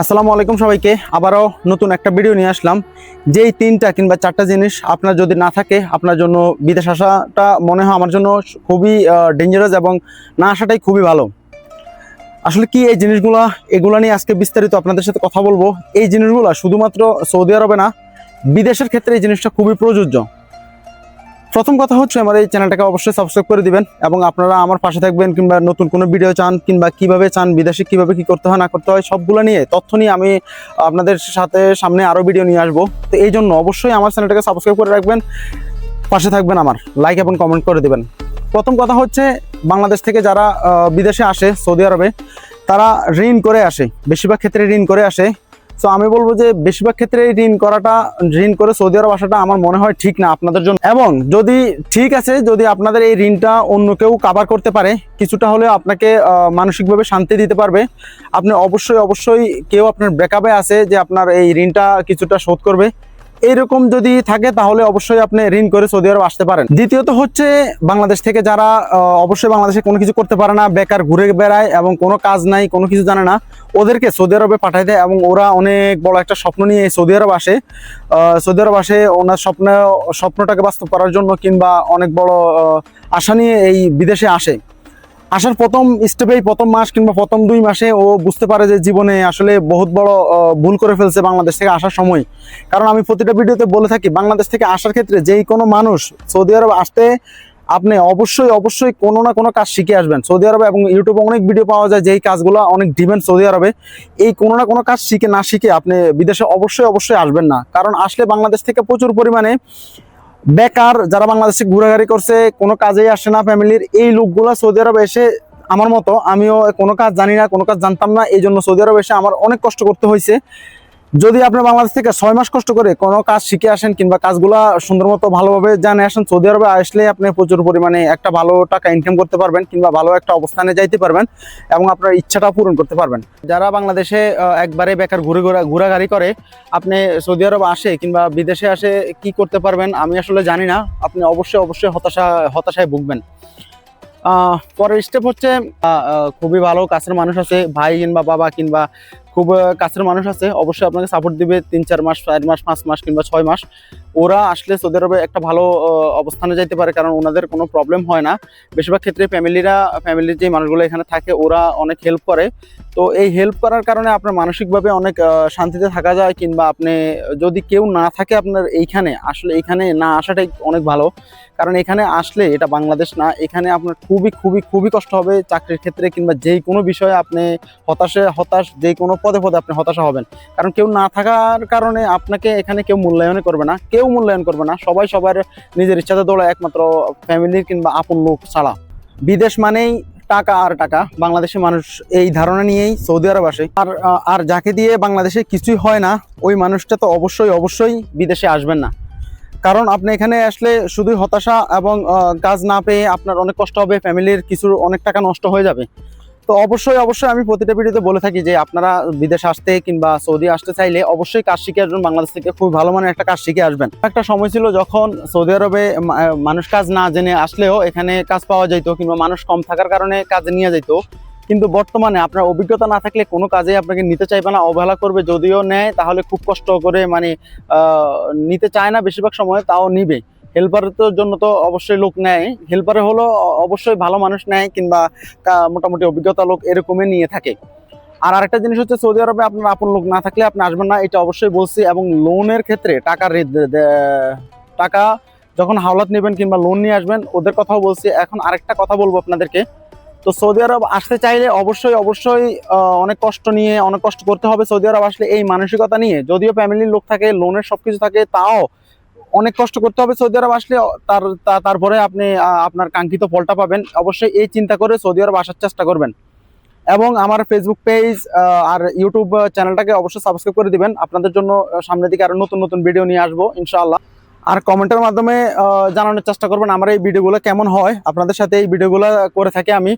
আসসালামু আলাইকুম সবাইকে। আবারও নতুন একটা ভিডিও নিয়ে আসলাম। যেই তিনটা কিংবা চারটা জিনিস আপনার যদি না থাকে, আপনার জন্য বিদেশ আসাটা মনে হয় আমার জন্য খুবই ডেঞ্জারাস এবং না আসাটাই খুবই ভালো। আসলে কি এই জিনিসগুলো, এগুলো নিয়ে আজকে বিস্তারিত আপনাদের সাথে কথা বলব। এই জিনিসগুলো শুধুমাত্র সৌদি আরবে না, বিদেশের ক্ষেত্রে এই জিনিসটা খুবই প্রযোজ্য। প্রথম কথা হচ্ছে আমার এই চ্যানেলটাকে অবশ্যই সাবস্ক্রাইব করে দিবেন এবং আপনারা আমার পাশে থাকবেন কিংবা নতুন কোনো ভিডিও চান কিংবা কীভাবে চান, বিদেশে কীভাবে কি করতে হয়, না করতে হয়, সবগুলো নিয়ে তথ্য নিয়ে আমি আপনাদের সাথে সামনে আরও ভিডিও নিয়ে আসব। তো এই জন্য অবশ্যই আমার চ্যানেলটাকে সাবস্ক্রাইব করে রাখবেন, পাশে থাকবেন আমার লাইক এবং কমেন্ট করে দিবেন। প্রথম কথা হচ্ছে বাংলাদেশ থেকে যারা বিদেশে আসে সৌদি আরবে, তারা ঋণ করে আসে, বেশিরভাগ ক্ষেত্রে ঋণ করে আসে। তো আমি বলব যে বেশিরভাগ ক্ষেত্রে ঋণ করাটা, ঋণ করে সৌদি আরব আসাটা আমার মনে হয় ঠিক না আপনাদের জন্য। এবং যদি ঠিক আছে, যদি আপনাদের এই ঋণটা অন্য কেউ কাভার করতে পারে, কিছুটা হলে আপনাকে মানসিকভাবে শান্তি দিতে পারবে। আপনি অবশ্যই অবশ্যই কেউ আপনার ব্যাকআপে আছে যে আপনার এই ঋণটা কিছুটা শোধ করবে। এইরকম যদি থাকে, তাহলে অবশ্যই আপনি ঋণ করে সৌদি আরব আসতে পারেন। দ্বিতীয়ত হচ্ছে, বাংলাদেশ থেকে যারা অবশ্যই বাংলাদেশে কোনো কিছু করতে পারে না, বেকার ঘুরে বেড়ায় এবং কোনো কাজ নাই, কোনো কিছু জানে না, ওদেরকে সৌদি আরবে পাঠায় দেয় এবং ওরা অনেক বড় একটা স্বপ্ন নিয়ে সৌদি আরব আসে। সৌদি আরব আসে, ওনার স্বপ্ন, স্বপ্নটাকে বাস্তব করার জন্য কিংবা অনেক বড় আশা নিয়ে এই বিদেশে আসে। আসার প্রথম স্টেপেই প্রথম মাস কিংবা প্রথম দুই মাসে ও বুঝতে পারে যে জীবনে আসলে বহুত বড় ভুল করে ফেলছে বাংলাদেশ থেকে আসার সময়। কারণ আমি প্রতিটা ভিডিওতে বলে থাকি, বাংলাদেশ থেকে আসার ক্ষেত্রে যেই কোনো মানুষ সৌদি আরব আসতে আপনি অবশ্যই অবশ্যই কোনো না কোনো কাজ শিখে আসবেন। সৌদি আরবে এবং ইউটিউবে অনেক ভিডিও পাওয়া যায় যেই কাজগুলো অনেক ডিমান্ড সৌদি আরবে। এই কোনো না কোনো কাজ শিখে না শিখে আপনি বিদেশে অবশ্যই অবশ্যই আসবেন না। কারণ আসলে বাংলাদেশ থেকে প্রচুর পরিমাণে বেকার, যারা বাংলাদেশে ঘোরাঘুরি করছে, কোনো কাজেই আসে না ফ্যামিলির, এই লোকগুলো সৌদি আরবে এসে আমার মতো, আমিও কোনো কাজ জানি না, কোনো কাজ জানতাম না এই জন্য সৌদি আরবে এসে আমার অনেক কষ্ট করতে হয়েছে। যদি আপনি বাংলাদেশ থেকে ছয় মাস কষ্ট করে কোনো কাজ শিখে আসেন কিংবা কাজগুলা সুন্দর মতো ভালোভাবে জানে আসেন, সৌদি আরবে আসলে আপনি প্রচুর পরিমাণে একটা ভালো টাকা ইনকাম করতে পারবেন কিংবা ভালো একটা অবস্থানে যাইতে পারবেন এবং আপনার ইচ্ছাটা পূরণ করতে পারবেন। যারা বাংলাদেশে একবারে বেকার ঘুরে ঘোরা ঘোরাঘুরি করে, আপনি সৌদি আরব আসে কিংবা বিদেশে আসে কি করতে পারবেন আমি আসলে জানি না। আপনি অবশ্যই অবশ্যই হতাশা, হতাশায় ভুগবেন। পরের স্টেপ হচ্ছে খুবই ভালো কাছের মানুষ আছে, ভাই কিংবা বাবা কিংবা খুব কাছের মানুষ আছে, অবশ্যই আপনাকে সাপোর্ট দিবে তিন, চার মাস চার মাস, পাঁচ মাস কিংবা ছয় মাস। ওরা আসলে সৌদি আরবে একটা ভালো অবস্থানে যাইতে পারে, কারণ ওনাদের কোনো প্রবলেম হয় না। বেশিরভাগ ক্ষেত্রে ফ্যামিলিরা ফ্যামিলির যে মানুষগুলো এখানে থাকে, ওরা অনেক হেল্প করে। তো এই হেল্প করার কারণে আপনার মানসিকভাবে অনেক শান্তিতে থাকা যায় কিংবা আপনি, যদি কেউ না থাকে আপনার এইখানে, আসলে এখানে না আসাটাই অনেক ভালো। কারণ এখানে আসলে এটা বাংলাদেশ না, এখানে আপনার খুবই খুবই খুবই কষ্ট হবে চাকরির ক্ষেত্রে কিংবা যেই কোনো বিষয়ে আপনি হতাশে, হতাশ, যে কোনো পদে পদে আপনি হতাশা হবেন। কারণ কেউ না থাকার কারণে আপনাকে এখানে কেউ মূল্যায়নই করবে না, কেউ মূল্যায়ন করবে না। সবাই সবার নিজের ইচ্ছাতে দৌড়ায়, একমাত্র ফ্যামিলির কিংবা আপন লোক ছাড়া। বিদেশ মানেই টাকা আর টাকা। বাংলাদেশের মানুষ এই ধারণা নিয়েই সৌদি আরব আসে। আর আর যাকে দিয়ে বাংলাদেশে কিছুই হয় না, ওই মানুষটা তো অবশ্যই অবশ্যই বিদেশে আসবেন না। কারণ আপনি এখানে আসলে শুধুই হতাশা এবং কাজ না পেয়ে আপনার অনেক কষ্ট হবে ফ্যামিলির কিছু অনেক টাকা নষ্ট হয়ে যাবে। তো অবশ্যই অবশ্যই আমি প্রতিটা ভিডিওতে বলে থাকি যে আপনারা বিদেশ আসতে কিংবা সৌদি আসতে চাইলে অবশ্যই কাজ শিখে আসবেন। বাংলাদেশ থেকে খুব ভালো মানের একটা কাজ শিখে আসবেন। একটা সময় ছিল যখন সৌদি আরবে মানুষ কাজ না জেনে আসলেও এখানে কাজ পাওয়া যেত কিংবা মানুষ কম থাকার কারণে কাজে নিয়ে যেত কিন্তু বর্তমানে আপনার অভিজ্ঞতা না থাকলে কোনো কাজে আপনাকে নিতে চাইবে না, অবহেলা করবে, যদিও নেয়, তাহলে খুব কষ্ট করে মানে নিতে চায় না বেশিরভাগ সময়, তাও নিবে। হেল্পারের জন্য তো অবশ্যই লোক নেয়। হেল্পারে হলো অবশ্যই ভালো মানুষ নেয় কিংবা মোটামুটি অভিজ্ঞতা লোক এরকমই নিয়ে থাকে। আর আরেকটা জিনিস হচ্ছে সৌদি আরবে আপনার আপন লোক না থাকলে আপনি আসবেন না, এটা অবশ্যই বলছি। এবং লোনের ক্ষেত্রে টাকা টাকা যখন হাওলাত নেবেন কিংবা লোন নিয়ে আসবেন, ওদের কথাও বলছি। এখন আরেকটা কথা বলব আপনাদেরকে। তো সৌদি আরব আসতে চাইলে অবশ্যই অবশ্যই অনেক কষ্ট নিয়ে, অনেক কষ্ট করতে হবে। সৌদি আরব আসলে এই মানসিকতা নিয়ে, যদিও ফ্যামিলির লোক থাকে লোনের সবকিছু থাকে, তাও অনেক কষ্ট করতে হবে সৌদি আরব আসলে, তার তারপরে আপনি আপনার কাঙ্ক্ষিত ফলটা পাবেন। অবশ্যই এই চিন্তা করে সৌদি আরব আসার চেষ্টা করবেন। এবং আমার ফেসবুক পেজ আর ইউটিউব চ্যানেলটাকে অবশ্যই সাবস্ক্রাইব করে দিবেন। আপনাদের জন্য সামনের দিকে আরও নতুন নতুন ভিডিও নিয়ে আসব, ইনশাআল্লাহ। আর কমেন্টের মাধ্যমে জানানোর চেষ্টা করবেন আমার এই ভিডিওগুলো কেমন হয়। আপনাদের সাথে এই ভিডিওগুলো করে থাকি আমি।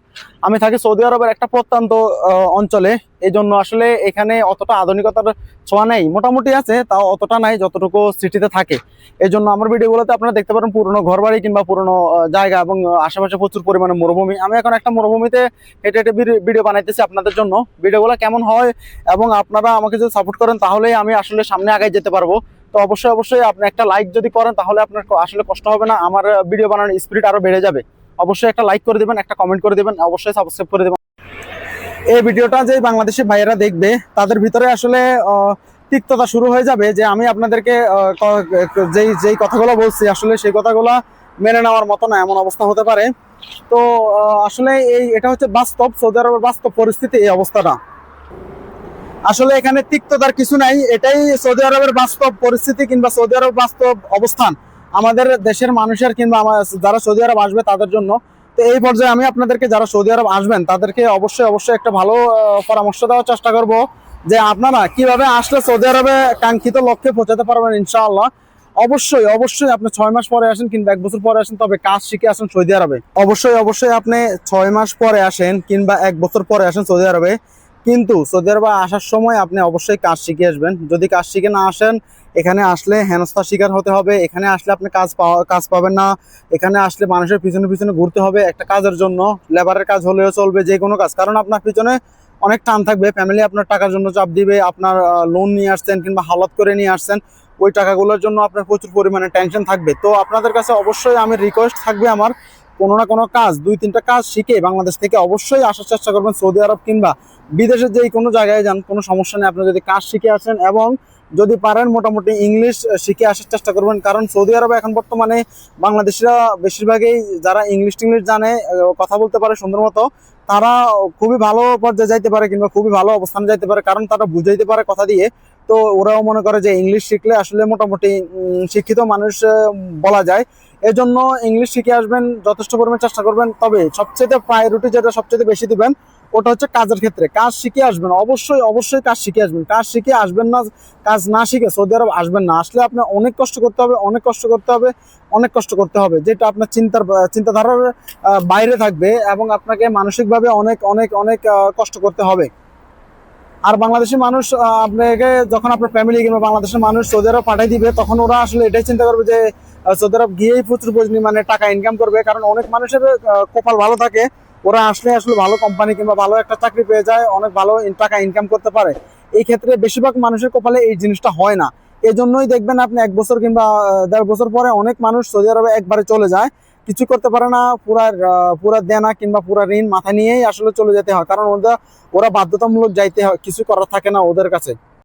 আমি থাকি সৌদি আরবের একটা প্রত্যন্ত অঞ্চলে। এই জন্য আসলে এখানে অতটা আধুনিকতার ছোঁয়া নেই। মোটামুটি আছে, তাও অতটা নাই, যতটুকু সিটিতে থাকে। এই জন্য আমার ভিডিওগুলোতে আপনারা দেখতে পারেন পুরনো ঘরবাড়ি কিংবা পুরনো জায়গা এবং আশেপাশে প্রচুর পরিমাণে মরুভূমি। আমি এখন একটা মরুভূমিতে হেঁটে হেঁটে ভিডি- ভিডিও বানাইতেছি আপনাদের জন্য। ভিডিওগুলো কেমন হয় এবং আপনারা আমাকে যদি সাপোর্ট করেন, তাহলেই আমি আসলে সামনে আগে যেতে পারব। তো অবশ্যই অবশ্যই আপনি একটা লাইক যদি করেন, তাহলে আপনার আসলে কষ্ট হবে না। আমার ভিডিও বানানোর স্পিড আরও বেড়ে যাবে। অবশ্যই একটা লাইক করে দিবেন, একটা কমেন্ট করে দিবেন, অবশ্যই সাবস্ক্রাইব করে দিবেন। এই ভিডিওটা যে বাংলাদেশি ভাইয়েরা দেখবে, তাদের ভিতরে আসলে তিক্ততা শুরু হয়ে যাবে যে আমি আপনাদেরকে যেই যেই কথাগুলো বলছি, আসলে সেই কথাগুলো মেনে নেওয়ার মতো না, এমন অবস্থা হতে পারে। তো আসলে এই, এটা হচ্ছে বাস্তব, সৌদি আরবের বাস্তব পরিস্থিতি এই অবস্থাটা। আসলে এখানে তিক্ততার কিছু নাই। এটাই সৌদি আরবের বাস্তব পরিস্থিতি কিংবা সৌদি আরব বাস্তব অবস্থান আমাদের দেশের মানুষের কিংবা যারা সৌদি আরব আসবে তাদের জন্য। তো এই পর্যায়ে আমি আপনাদেরকে যারা সৌদি আরব আসবেন, তাদেরকে অবশ্যই অবশ্যই একটা ভালো পরামর্শ দেওয়ার চেষ্টা করব যে আপনারা কীভাবে আসলে সৌদি আরবে কাঙ্ক্ষিত লক্ষ্যে পৌঁছাতে পারবেন ইনশাআল্লাহ। অবশ্যই অবশ্যই আপনি ছয় মাস পরে আসেন কিংবা এক বছর পরে আসেন, তবে কাজ শিখে আসেন সৌদি আরবে। অবশ্যই অবশ্যই আপনি ছয় মাস পরে আসেন কিংবা এক বছর পরে আসেন সৌদি আরবে। কিন্তু সৌদি আরবে আসার সময় আপনি অবশ্যই কাজ শিখে আসবেন। যদি কাজ শিখে না আসেন, এখানে আসলে হেনস্থার শিকার হতে হবে। এখানে আসলে আপনি কাজ পাওয়া, কাজ পাবেন না। এখানে আসলে মানুষের পিছনে পিছনে ঘুরতে হবে একটা কাজের জন্য। লেবারের কাজ হলেও চলবে যে কোনো কাজ। কারণ আপনার পিছনে অনেক টান থাকবে। ফ্যামিলি আপনার টাকার জন্য চাপ দিবে, আপনার লোন নিয়ে আসছেন কিংবা হালত করে নিয়ে আসছেন, ওই টাকাগুলোর জন্য আপনার প্রচুর পরিমাণে টেনশন থাকবে। তো আপনাদের কাছে অবশ্যই আমি রিকোয়েস্ট থাকবে আমার কোনো না কোনো কাজ, দুই, তিনটা কাজ শিখে বাংলাদেশ থেকে অবশ্যই আসার চেষ্টা করবেন সৌদি আরব কিংবা বিদেশের যেই কোনো জায়গায় যান, কোনো সমস্যা নেই। আপনি যদি কাজ শিখে আসেন এবং যদি পারেন মোটামুটি ইংলিশ শিখে আসার চেষ্টা করবেন, কারণ সৌদি আরবে এখন বর্তমানে বাংলাদেশিরা বেশিরভাগই যারা ইংলিশ টিংলিশ জানে কথা বলতে পারে সুন্দর মতো, তারা খুবই ভালো পর্যায়ে যাইতে পারে কিংবা খুবই ভালো অবস্থানে যাইতে পারে, কারণ তারা বুঝাইতে পারে কথা দিয়ে। তো ওরাও মনে করে যে ইংলিশ শিখলে আসলে মোটামুটি শিক্ষিত মানুষ বলা যায়। এজন্য ইংলিশ শিখে আসবেন, যথেষ্ট পরিমাণে চেষ্টা করবেন। তবে সবচেয়ে প্রায়োরিটি যেটা সবচেয়ে বেশি দিবেন, ওটা হচ্ছে কাজের ক্ষেত্রে। কাজ শিখে আসবেন, অবশ্যই অবশ্যই কাজ শিখে আসবেন। কাজ শিখে আসবেন না, কাজ না শিখে সৌদি আরব আসবেন না। আসলে আপনি অনেক কষ্ট করতে হবে, অনেক কষ্ট করতে হবে, অনেক কষ্ট করতে হবে। যেটা আপনার চিন্তার চিন্তাধারার বাইরে থাকবে এবং আপনাকে মানসিকভাবে অনেক অনেক অনেক কষ্ট করতে হবে। আর বাংলাদেশি মানুষ আপনাকে যখন আপনার ফ্যামিলি কিংবা বাংলাদেশের মানুষ সৌদি আরব পাঠাই দিবে, তখন ওরা আসলে এটাই চিন্তা করবে যে সৌদি আরব গিয়েই প্রচুর পরিমাণে টাকা ইনকাম করবে। কারণ অনেক মানুষের কপাল ভালো থাকে, ওরা আসলে আসলে ভালো কোম্পানি কিংবা ভালো একটা চাকরি পেয়ে যায়, অনেক ভালো টাকা ইনকাম করতে পারে। এই ক্ষেত্রে বেশিরভাগ মানুষের কপালে এই জিনিসটা হয় না। এজন্যই দেখবেন আপনি এক বছর কিংবা দেড় বছর পরে অনেক মানুষ সৌদি আরবে একবারে চলে যায়। কিছু করতে পারে না, পুরা পুরা দেনা কিংবা পুরা ঋণ মাথা নিয়েই আসলে চলে যেতে হয়। কারণ ওদের, ওরা বাধ্যতামূলক যাইতে হয়, কিছু করার থাকে না ওদের কাছে।